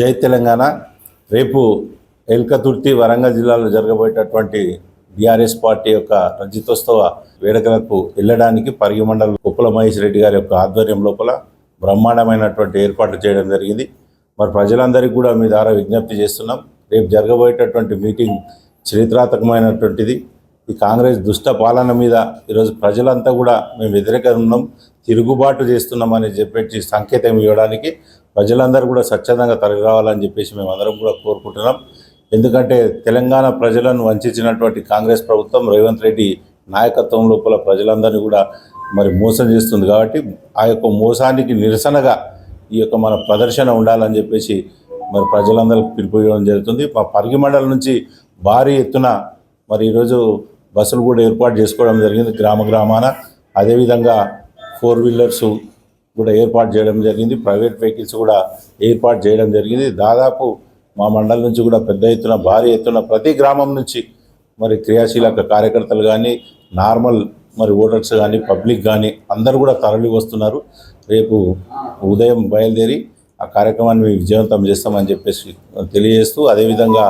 జై తెలంగాణ. రేపు ఎల్కతుర్తి వరంగల్ జిల్లాలో జరగబోయేటటువంటి బీఆర్ఎస్ పార్టీ యొక్క రజితోత్సవ వేడుకలకు వెళ్ళడానికి పరిగిమండల కుప్పల మహేష్ రెడ్డి గారి యొక్క ఆధ్వర్యం లోపల బ్రహ్మాండమైనటువంటి ఏర్పాట్లు చేయడం జరిగింది. మరి ప్రజలందరికీ కూడా మీ ద్వారా విజ్ఞప్తి చేస్తున్నాం. రేపు జరగబోయేటటువంటి మీటింగ్ చరిత్రాత్మకమైనటువంటిది. ఈ కాంగ్రెస్ దుష్ట పాలన మీద ఈరోజు ప్రజలంతా కూడా మేము వ్యతిరేకంగా ఉన్నాం తిరుగుబాటు చేస్తున్నామని చెప్పేసి సంకేతం ఇవ్వడానికి ప్రజలందరూ కూడా స్వచ్ఛందంగా తరలి రావాలని చెప్పేసి మేము అందరం కూడా కోరుకుంటున్నాం. ఎందుకంటే తెలంగాణ ప్రజలను వంచినటువంటి కాంగ్రెస్ ప్రభుత్వం రేవంత్ రెడ్డి నాయకత్వం లోపల ప్రజలందరినీ కూడా మరి మోసం చేస్తుంది కాబట్టి ఆ యొక్క మోసానికి నిరసనగా ఈ యొక్క మన ప్రదర్శన ఉండాలని చెప్పేసి మరి ప్రజలందరికీ ఇవ్వడం జరుగుతుంది. మా పరిగి మండలం నుంచి భారీ ఎత్తున మరి ఈరోజు బస్సులు కూడా ఏర్పాటు చేసుకోవడం జరిగింది గ్రామ గ్రామాన. అదేవిధంగా ఫోర్ వీలర్స్ కూడా ఏర్పాటు చేయడం జరిగింది. ప్రైవేట్ వెహికల్స్ కూడా ఏర్పాటు చేయడం జరిగింది. దాదాపు మా మండలం నుంచి కూడా పెద్ద ఎత్తున భారీ ఎత్తున ప్రతి గ్రామం నుంచి మరి క్రియాశీలక కార్యకర్తలు కానీ నార్మల్ మరి ఓటర్స్ కానీ పబ్లిక్ కానీ అందరూ కూడా తరలి వస్తున్నారు. రేపు ఉదయం బయలుదేరి ఆ కార్యక్రమాన్ని విజయవంతం చేస్తామని చెప్పేసి తెలియజేస్తూ అదేవిధంగా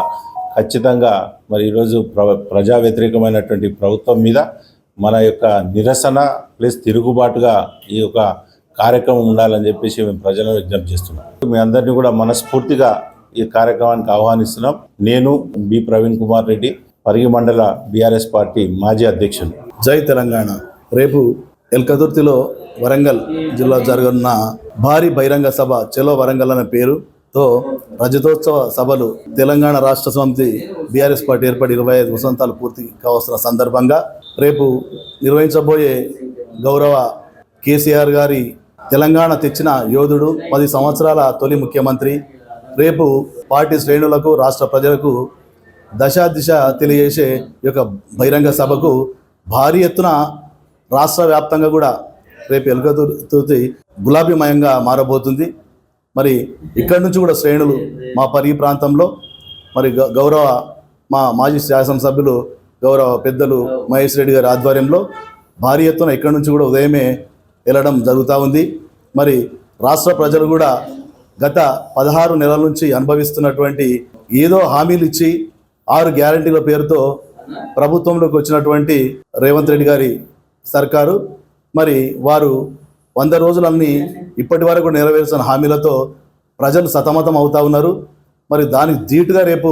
ఖచ్చితంగా మరి ఈరోజు ప్ర ప్రజా వ్యతిరేకమైనటువంటి ప్రభుత్వం మీద మన యొక్క నిరసన ప్లస్ తిరుగుబాటుగా ఈ యొక్క కార్యక్రమం ఉండాలని చెప్పేసి మేము ప్రజలను విజ్ఞప్తి చేస్తున్నాం. మీ అందరినీ కూడా మనస్ఫూర్తిగా ఈ కార్యక్రమానికి ఆహ్వానిస్తున్నాం. నేను B Praveen Kumar Reddy Parigi mandal BRS party మాజీ అధ్యక్షుడు జై తెలంగాణ. రేపు ఎల్కదుర్తిలో వరంగల్ జిల్లా జరగనున్న భారీ బహిరంగ సభ చెలో వరంగల్ అనే పేరు తో రజతోత్సవ సభలు తెలంగాణ రాష్ట్ర సమితి బీఆర్ఎస్ పార్టీ ఏర్పడి ఇరవై ఐదు వసంతాలు పూర్తి కావస్తున్న సందర్భంగా రేపు నిర్వహించబోయే గౌరవ కేసీఆర్ గారి తెలంగాణ తెచ్చిన యోధుడు పది సంవత్సరాల తొలి ముఖ్యమంత్రి. రేపు పార్టీ శ్రేణులకు రాష్ట్ర ప్రజలకు దశ దిశ తెలియజేసే ఈ యొక్క బహిరంగ సభకు భారీ ఎత్తున రాష్ట్ర వ్యాప్తంగా కూడా రేపు ఎలుకతుర్తి గులాబీమయంగా మారబోతుంది. మరి ఇక్కడి నుంచి కూడా శ్రేణులు మా పరి ప్రాంతంలో మరి గ- గౌరవ మా మాజీ శాసనసభ్యులు గౌరవ పెద్దలు మహేష్ రెడ్డి గారి ఆధ్వర్యంలో భారీ ఎత్తున ఇక్కడి నుంచి కూడా ఉదయమే వెళ్ళడం జరుగుతూ ఉంది. మరి రాష్ట్ర ప్రజలు కూడా గత పదహారు నెలల నుంచి అనుభవిస్తున్నటువంటి ఏదో హామీలు ఇచ్చి ఆరు గ్యారంటీల పేరుతో ప్రభుత్వంలోకి వచ్చినటువంటి రేవంత్ రెడ్డి గారి సర్కారు మరి వారు వంద రోజులన్నీ ఇప్పటి వరకు నెరవేర్చిన హామీలతో ప్రజలు సతమతం అవుతా ఉన్నారు. మరి దానికి ధీటుగా రేపు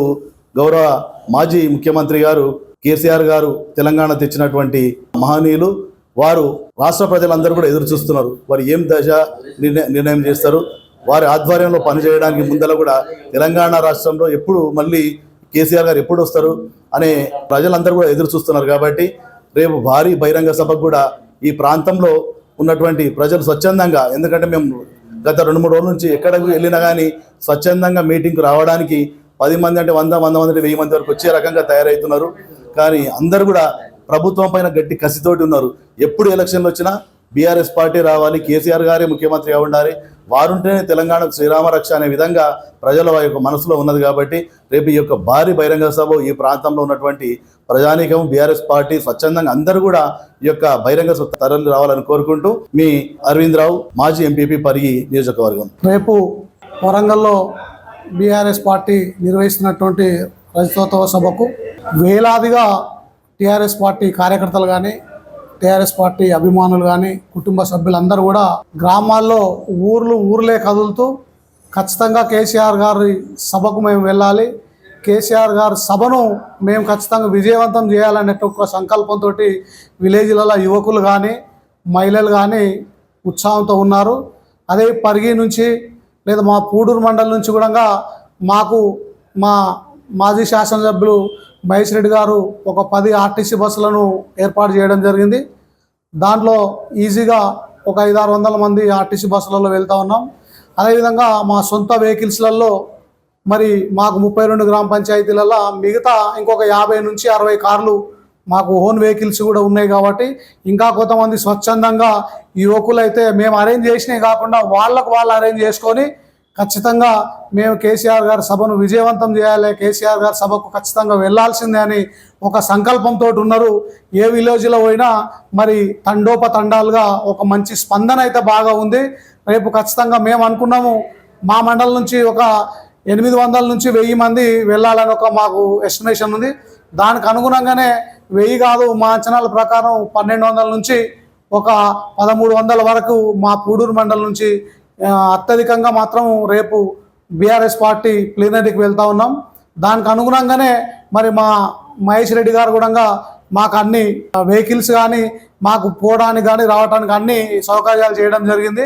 గౌరవ మాజీ ముఖ్యమంత్రి గారు కేసీఆర్ గారు తెలంగాణ తెచ్చినటువంటి మహనీయులు వారు రాష్ట్ర ప్రజలందరూ కూడా ఎదురు చూస్తున్నారు. వారు ఏం దశ నిర్ణయం నిర్ణయం చేస్తారు? వారి ఆధ్వర్యంలో పనిచేయడానికి ముందర కూడా తెలంగాణ రాష్ట్రంలో ఎప్పుడు మళ్ళీ కేసీఆర్ గారు ఎప్పుడు వస్తారు అనే ప్రజలందరూ కూడా ఎదురు చూస్తున్నారు కాబట్టి రేపు భారీ బహిరంగ సభకు కూడా ఈ ప్రాంతంలో ఉన్నటువంటి ప్రజలు స్వచ్ఛందంగా ఎందుకంటే మేము గత రెండు మూడు రోజుల నుంచి ఎక్కడికి వెళ్ళినా కానీ స్వచ్ఛందంగా మీటింగ్కి రావడానికి పది మంది అంటే వంద వంద మంది అంటే వెయ్యి మంది వరకు వచ్చే రకంగా తయారవుతున్నారు కానీ అందరూ కూడా ప్రభుత్వం పైన గట్టి కసితోటి ఉన్నారు. ఎప్పుడు ఎలక్షన్లు వచ్చినా బీఆర్ఎస్ పార్టీ రావాలి కేసీఆర్ గారే ముఖ్యమంత్రిగా ఉండాలి. వారుంటేనే తెలంగాణకు శ్రీరామ రక్ష అనే విధంగా ప్రజల యొక్క మనసులో ఉన్నది కాబట్టి రేపు ఈ యొక్క భారీ బహిరంగ సభ ఈ ప్రాంతంలో ఉన్నటువంటి ప్రజానీకం బీఆర్ఎస్ పార్టీ స్వచ్ఛందంగా అందరూ కూడా ఈ యొక్క బహిరంగ సభ తరలి రావాలని కోరుకుంటూ మీ అరవింద్ రావు మాజీ ఎంపీపీ పరిగి నియోజకవర్గం. రేపు వరంగల్లో బీఆర్ఎస్ పార్టీ నిర్వహిస్తున్నటువంటి రజతోత్సవ సభకు వేలాదిగా టీఆర్ఎస్ పార్టీ కార్యకర్తలు కానీ టీఆర్ఎస్ పార్టీ అభిమానులు కానీ కుటుంబ సభ్యులందరూ కూడా గ్రామాల్లో ఊర్లు ఊర్లే కదులుతూ ఖచ్చితంగా కేసీఆర్ గారి సభకు మేము వెళ్ళాలి. కేసీఆర్ గారి సభను మేము ఖచ్చితంగా విజయవంతం చేయాలనే ఒక సంకల్పంతో విలేజ్లలో యువకులు కానీ మహిళలు కానీ ఉత్సాహంతో ఉన్నారు. అదే పరిగి నుంచి లేదా మా పూడూరు మండలం నుంచి కూడా మాకు మా మాజీ శాసనసభ్యులు మహేష్ రెడ్డి గారు ఒక పది ఆర్టీసీ బస్సులను ఏర్పాటు చేయడం జరిగింది. దాంట్లో ఈజీగా ఒక ఐదు ఆరు వందల మంది ఆర్టీసీ బస్సులలో వెళ్తూ ఉన్నాం. అదేవిధంగా మా సొంత వెహికల్స్లలో మరి మాకు ముప్పై రెండు గ్రామ పంచాయతీలలో మిగతా ఇంకొక యాభై నుంచి అరవై కార్లు మాకు ఓన్ వెహికల్స్ కూడా ఉన్నాయి కాబట్టి ఇంకా కొంతమంది స్వచ్ఛందంగా యువకులు అయితే మేము అరేంజ్ చేసినవి కాకుండా వాళ్ళకు వాళ్ళు అరేంజ్ చేసుకొని ఖచ్చితంగా మేము కేసీఆర్ గారి సభను విజయవంతం చేయాలి. కేసీఆర్ గారి సభకు ఖచ్చితంగా వెళ్ళాల్సిందే అని ఒక సంకల్పంతో ఉన్నారు. ఏ విలేజ్లో పోయినా మరి తండోపతండాలుగా ఒక మంచి స్పందన అయితే బాగా ఉంది. రేపు ఖచ్చితంగా మేము అనుకున్నాము మా మండలం నుంచి ఒక ఎనిమిది వందల నుంచి వెయ్యి మంది వెళ్ళాలని ఒక మాకు ఎస్టిమేషన్ ఉంది. దానికి అనుగుణంగానే వెయ్యి కాదు మా అంచనాల ప్రకారం పన్నెండు వందల నుంచి ఒక పదమూడు వందల వరకు మా పూడూరు మండలం నుంచి అత్యధికంగా మాత్రం రేపు బీఆర్ఎస్ పార్టీ ప్లీనరీకి వెళ్తా ఉన్నాం. దానికి అనుగుణంగానే మరి మా మహేష్ రెడ్డి గారు కూడా మాకు అన్ని వెహికల్స్ కానీ మాకు పోవడానికి కానీ రావడానికి అన్ని సౌకర్యాలు చేయడం జరిగింది.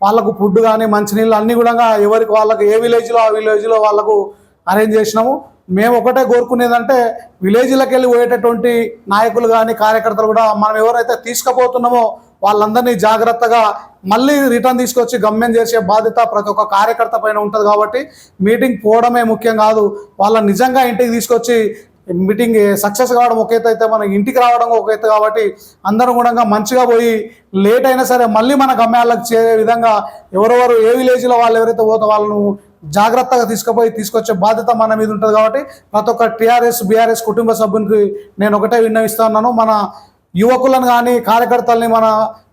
వాళ్ళకు ఫుడ్ కానీ మంచినీళ్ళు అన్ని కూడా ఎవరికి వాళ్ళకి ఏ విలేజ్లో ఆ విలేజ్లో వాళ్ళకు అరేంజ్ చేసినాము. మేము ఒకటే కోరుకునేదంటే విలేజ్లకు వెళ్ళి పోయేటటువంటి నాయకులు కానీ కార్యకర్తలు కూడా మనం ఎవరైతే తీసుకుపోతున్నామో వాళ్ళందరినీ జాగ్రత్తగా మళ్ళీ రిటర్న్ తీసుకొచ్చి గమ్యం చేసే బాధ్యత ప్రతి ఒక్క కార్యకర్త పైన ఉంటుంది కాబట్టి మీటింగ్ పోవడమే ముఖ్యం కాదు. వాళ్ళని నిజంగా ఇంటికి తీసుకొచ్చి మీటింగ్ సక్సెస్ కావడం ఒక ఎత్తు అయితే మన ఇంటికి రావడం ఒక ఎత్తు కాబట్టి అందరం కూడా మంచిగా పోయి లేట్ అయినా సరే మళ్ళీ మన గమ్యాలకు చేరే విధంగా ఎవరెవరు ఏ విలేజ్లో వాళ్ళు ఎవరైతే పోతే వాళ్ళను జాగ్రత్తగా తీసుకుపోయి తీసుకొచ్చే బాధ్యత మన మీద ఉంటుంది కాబట్టి ప్రతి ఒక్క టీఆర్ఎస్ బీఆర్ఎస్ కుటుంబ సభ్యునికి నేను ఒకటే విన్నవిస్తున్నాను మన యువకులను కానీ కార్యకర్తల్ని మన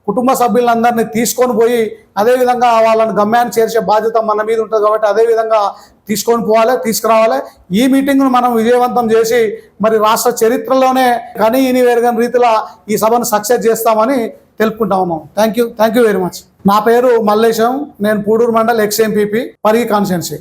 కుటుంబ సభ్యులందరినీ తీసుకొని పోయి అదేవిధంగా వాళ్ళని గమ్యాన్ని చేర్చే బాధ్యత మన మీద ఉంటుంది కాబట్టి అదేవిధంగా తీసుకొని పోవాలి తీసుకురావాలి. ఈ మీటింగ్ను మనం విజయవంతం చేసి మరి రాష్ట్ర చరిత్రలోనే కానీ ఇని వేరుగని రీతిలో ఈ సభను సక్సెస్ చేస్తామని తెలుపుకుంటా ఉన్నాం thank you thank you very much నా పేరు మల్లేశం నేను Pudur mandal ex MPP Parigi constituency.